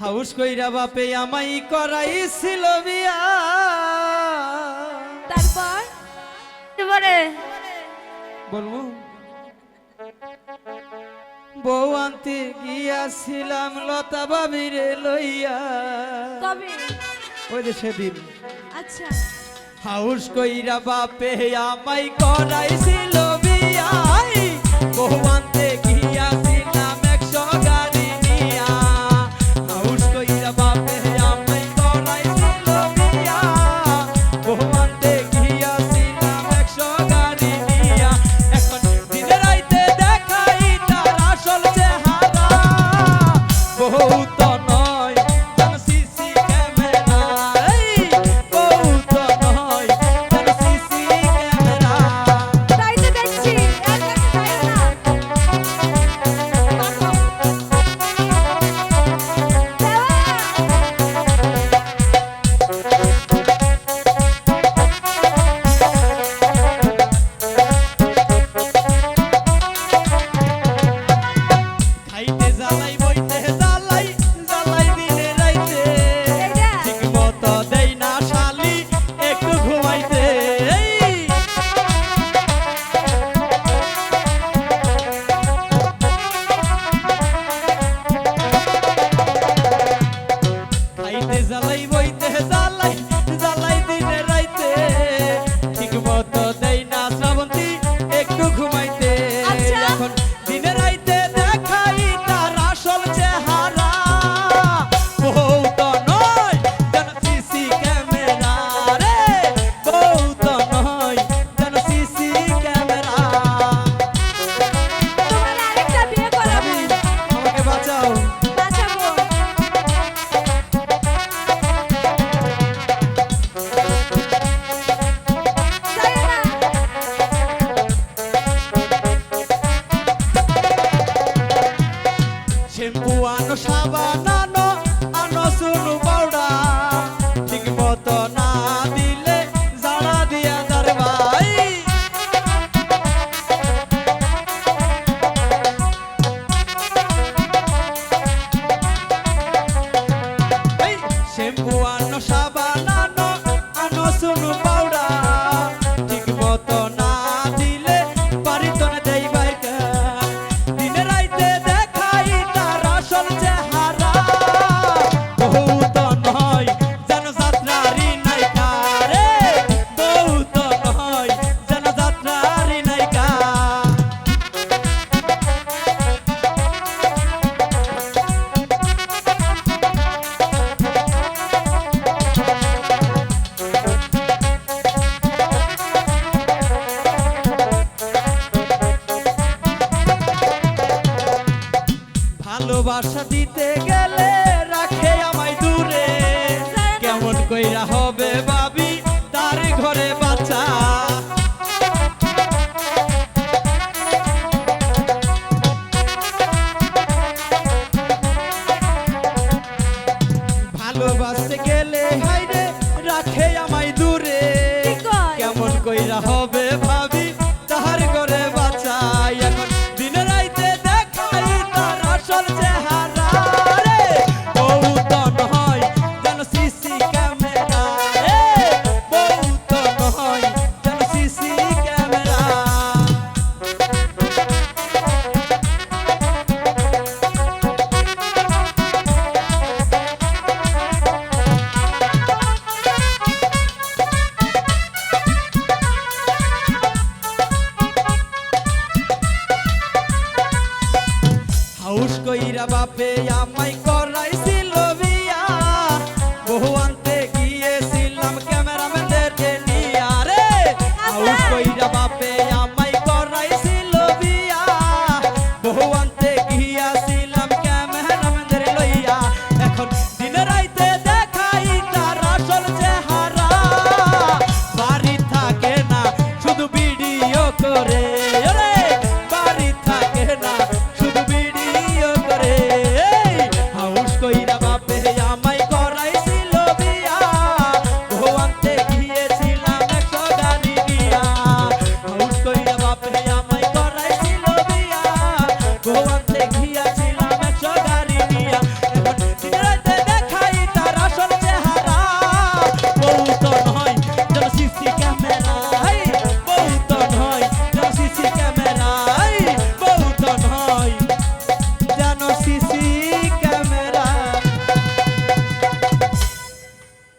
House কইরা বাপে আমাই করাইছিল বিয়া। তারপর? এবারে? বলব? বউ আনতে গিয়াছিলাম লতা বাবিরে লইয়া। তবে ওই যে সেদিন। আচ্ছা। হাউস কইরা বাপে আমাই করাইছিল বিয়া বউ meu chapa ভালোবাসা দিতে গেলে রাখে আমায় দূরে। কেমন কইরা হবে বা কইরা বাপে আমায় করাইছিল বিয়া। বহু আনতে গিয়েছিলাম ক্যামেরাম্যানদের নিয়া। রে আউট আচ্ছা। কইরা বাপে আমায় করাইছিল বিয়া। বহু আনতে গিয়েছিলাম ক্যামেরাম্যানদের লইয়া। এখন দিনে রাইতে দেখাই তার আসল চেহারা। বাড়ি থাকে না শুধু ভিডিও করে।